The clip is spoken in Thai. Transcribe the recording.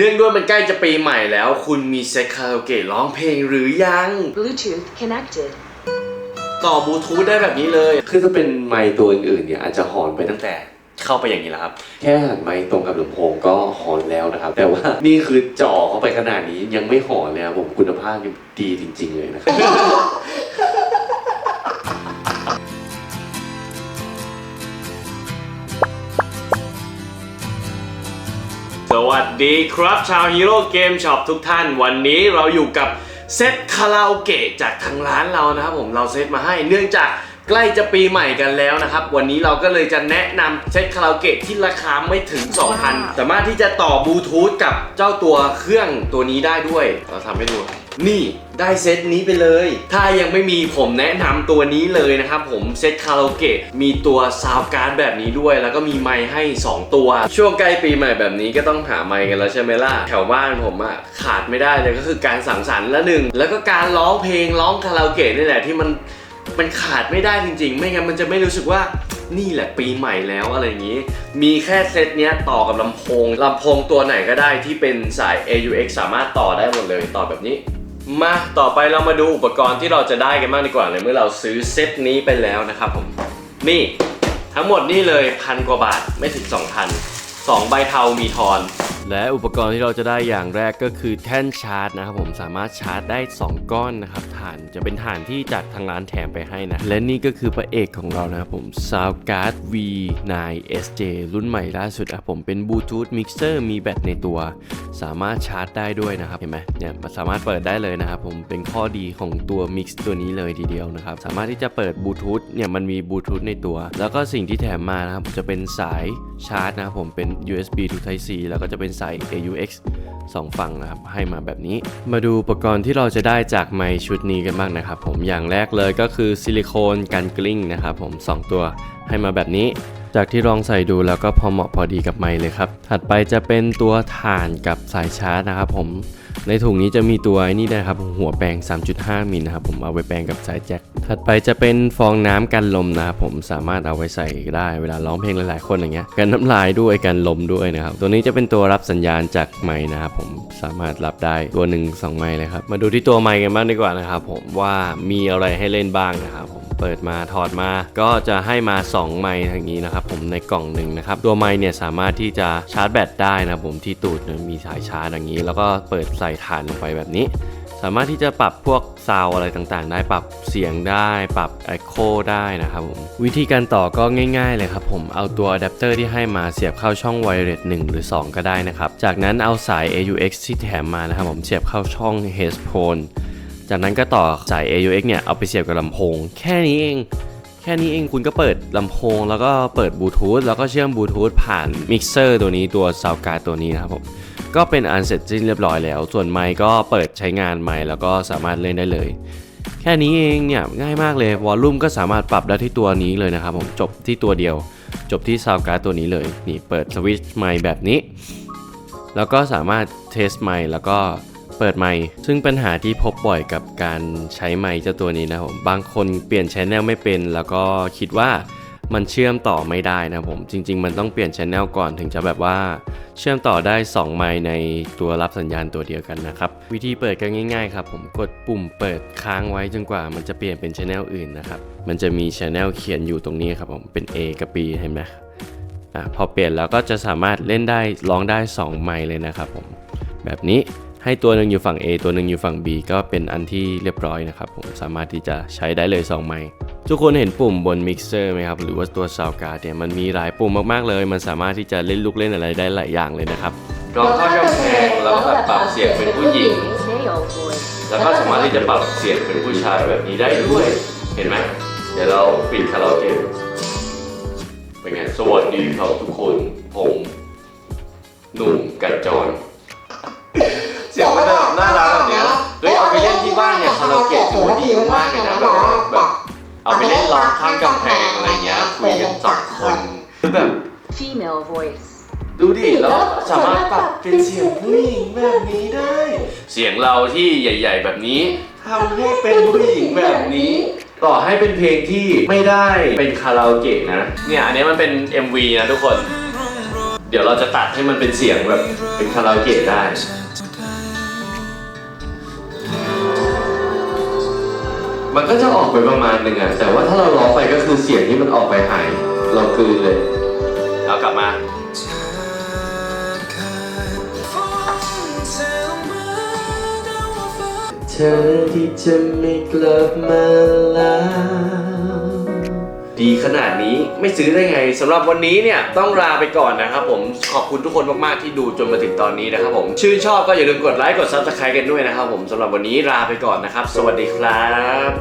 เนื่องด้วยมันใกล้จะปีใหม่แล้ว คุณมีเซ็ตคาราโอเกะร้องเพลงหรือยัง Bluetooth connected. ต่อบลูทูธได้แบบนี้เลย คือถ้าเป็นไมค์ตัวอื่นๆเนี่ยอาจจะหอนไปตั้งแต่เข้าไปอย่างนี้แล้วครับ แค่หันไมค์ตรงกับลำโพงก็หอนแล้วนะครับ แต่ว่านี่คือจ่อเข้าไปขนาดนี้ยังไม่หอนเลยครับผมคุณภาพยังดีจริง ๆ เลยนะครับ วัสดีครับชาวฮีโร่เกมช็อปทุกท่าน วันนี้เราอยู่กับเซตคาราโอเกะจากทางร้านเรานะครับผมเราเซตมาให้เนื่องจากใกล้จะปีใหม่กันแล้วนะครับ วันนี้เราก็เลยจะแนะนำเซตคาราโอเกะที่ราคาไม่ถึง 2,000 สามารถที่จะต่อบลูทูธกับเจ้าตัวเครื่องตัวนี้ได้ด้วย เราทำให้ดู นี่ได้เซตนี้ไปเลย ถ้ายังไม่มีผมแนะนำตัวนี้เลยนะครับผมเซตคาราโอเกะมีตัวซาวการ์ดแบบนี้ด้วย แล้วก็มีไมค์ให้ 2 ตัว ช่วงใกล้ปีใหม่แบบนี้ก็ต้องหาไมค์กันแล้วใช่ไหมล่ะ แถวบ้านผมอะขาดไม่ได้เลยก็คือการสังสรรค์ละหนึ่ง แล้วก็การร้องเพลงร้องคาราโอเกะนี่แหละที่มันมันขาดไม่ได้จริง ๆ ไม่งั้นมันจะไม่รู้สึกว่านี่แหละปีใหม่แล้วอะไรอย่างนี้ มีแค่เซตเนี้ยต่อกับลำโพงลำโพงตัวไหนก็ได้ที่เป็นสาย AUX สามารถต่อได้หมดเลยต่อแบบนี้ มาต่อไปเรามาดูอุปกรณ์ที่เราจะได้กันบ้างดีกว่าในเมื่อเราซื้อเซตนี้ไปแล้วนะครับผม นี่ทั้งหมดนี่เลยพันกว่าบาทไม่ถึง 2,000 2ใบเทามีทอน และอุปกรณ์ที่เราจะได้อย่างแรกก็คือแท่นชาร์จนะครับผมสามารถชาร์จได้ 2 ก้อนนะครับฐานจะเป็นฐานที่จากทางร้านแถมไปให้นะ และนี่ก็คือพระเอกของเรานะครับผม Soundcard V9 SJ รุ่นใหม่ล่าสุดอะผมเป็นบลูทูธมิกเซอร์มีแบตในตัว สามารถชาร์จได้ด้วยนะครับเห็นไหมเนี่ยสามารถเปิดได้เลยนะครับผมเป็นข้อดีของตัวมิกซ์ตัวนี้เลยทีเดียวนะครับสามารถที่จะเปิดบลูทูธเนี่ยมันมีบลูทูธในตัว แล้วก็สิ่งที่แถมมานะครับจะเป็นสายชาร์จนะครับผมเป็น USB to Type C แล้วก็จะเป็นสาย AUX สองฝั่งนะครับให้มาแบบนี้ มาดูอุปกรณ์ที่เราจะได้จากไมชุดนี้กันบ้างนะครับผมอย่างแรกเลยก็คือซิลิโคนกันกลิ้งนะครับผมสองตัวให้มาแบบนี้ จากที่ลองใส่ดูแล้วก็พอเหมาะพอดีกับไมค์เลยครับ ถัดไปจะเป็นตัวถ่านกับสายชาร์จนะครับผม ในถุงนี้จะมีตัวนี่นะครับ หัวแปรง3.5 มิลนะครับผมเอาไปแปรงกับสายแจ็ค ถัดไปจะเป็นฟองน้ำกันลมนะครับผมสามารถเอาไว้ใส่ได้เวลาร้องเพลงหลายๆ คนอย่างเงี้ย กันน้ำลายด้วยกันลมด้วยนะครับ ตัวนี้จะเป็นตัวรับสัญญาณจากไมค์นะครับผม สามารถรับได้ตัวหนึ่งสองไมค์เลยครับ มาดูที่ตัวไมค์กันบ้างดีกว่านะครับผมว่ามีอะไรให้เล่นบ้างนะครับผม เปิดมาถอดมาก็จะให้มา 2 ไมค์อย่างนี้นะครับผมในกล่องหนึ่งนะครับตัวไมค์เนี่ยสามารถที่จะชาร์จแบตได้นะครับผมที่ตูดมีสายชาร์จอย่างนี้ แล้วก็เปิดใส่ถ่านลงไปแบบนี้สามารถที่จะปรับพวกซาวอะไรต่างๆ ได้ปรับเสียงได้ปรับไอโคได้นะครับผมวิธีการต่อก็ง่าย ๆ เลยครับผมเอาตัวอะแดปเตอร์ที่ให้มาเสียบเข้าช่องไวเลส1หรือ 2 ก็ได้นะครับ จากนั้นเอาสาย AUX ที่แถมมานะครับผมเสียบเข้าช่อง headphone จากนั้นก็ต่อสาย AUX เนี่ยเอาไปเสียบกับลำโพง แค่นี้เอง แค่นี้เองคุณก็เปิดลำโพง แล้วก็เปิดบลูทูธแล้วก็เชื่อมบลูทูธผ่านมิกเซอร์ตัวนี้ตัวซาวการ์ตัวนี้นะครับผมก็เป็นอันเสร็จสิ้นเรียบร้อยแล้ว ส่วนไมค์ก็เปิดใช้งานไมค์แล้วก็สามารถเล่นได้เลย แค่นี้เองเนี่ยง่ายมากเลยวอลลุ่มก็สามารถปรับได้ที่ตัวนี้เลยนะครับผมจบที่ตัวเดียว จบที่ซาวการ์ตัวนี้เลยนี่เปิดสวิตช์ไมค์แบบนี้ แล้วก็สามารถเทสไมค์แล้วก็ เปิดไมค์ซึ่งปัญหาที่พบบ่อยกับการใช้ไมค์เจ้าตัวนี้นะครับผมบางคนเปลี่ยนชแนลไม่เป็น แล้วก็คิดว่ามันเชื่อมต่อไม่ได้นะครับผมจริง ๆ มันต้องเปลี่ยนชแนลก่อนถึงจะแบบว่า เชื่อมต่อได้ 2 ไมค์ในตัวรับสัญญาณตัวเดียวกันนะครับ วิธีเปิดก็ง่ายๆครับผมกดปุ่มเปิดค้างไว้จนกว่า มันจะเปลี่ยนเป็นชแนลอื่นนะครับมันจะมีชแนลเขียนอยู่ตรงนี้ครับผมเป็น A กับ B เห็นไหมอะพอเปลี่ยนแล้วก็จะสามารถเล่นได้ร้องได้ 2 ไมค์เลยนะครับผมแบบนี้ ให้ตัวหนึ่งอยู่ฝั่ง A ตัวหนึ่งอยู่ฝั่ง B ก็เป็นอันที่เรียบร้อยนะครับผมสามารถที่จะใช้ได้เลย 2 ไมค์ทุกคนเห็นปุ่มบนมิกเซอร์ไหมครับหรือว่าตัวซาวการ์ดเนี่ยมันมีหลายปุ่มมากๆเลย มันสามารถที่จะเล่นลูกเล่นอะไรได้หลายอย่างเลยนะครับร้องเข้ากำแพงแล้วก็ปรับเสียงเป็นผู้หญิง แล้วก็สามารถที่จะปรับเสียงเป็นผู้ชายแบบนี้ได้ด้วย เห็นไหมเดี๋ยวเราปิดคาราโอเกะเป็นไงสวัสดีครับทุกคนผมหนุ่มกัดจร เนี่ยคาราโอเกะถือว่าดีมากเลยนะแบบว่าแบบเอาไปเล่นร้องข้างกำแพงอะไรเงี้ยคุยกันสองคนคือแบบ Female voice. ดูดิ แล้วสามารถปรับเป็นเสียงผู้หญิงแบบนี้ได้ เสียงเราที่ใหญ่ ๆ แบบนี้ทำให้เป็นผู้หญิงแบบนี้ ต่อให้เป็นเพลงที่ไม่ได้เป็นคาราโอเกะนะ เนี่ยอันนี้มันเป็น MV นะทุกคน เดี๋ยวเราจะตัดให้มันเป็นเสียงแบบเป็นคาราโอเกะได้ มันก็จะออกไปประมาณหนึ่งอะแต่ว่าถ้าเราร้องไปก็คือเสียงที่มันออกไปหาย เรากลืนเลยเอากลับมา เธอที่จะไม่กลับมาแล้ว ดีขนาดนี้ไม่ซื้อได้ไงสำหรับวันนี้เนี่ยต้องลาไปก่อนนะครับผมขอบคุณทุกคนมากๆที่ดูจนมาถึงตอนนี้นะครับผมชื่นชอบก็อย่าลืมกดไลค์กดซับสไครต์กันด้วยนะครับผมสำหรับวันนี้ลาไปก่อนนะครับ สวัสดีครับ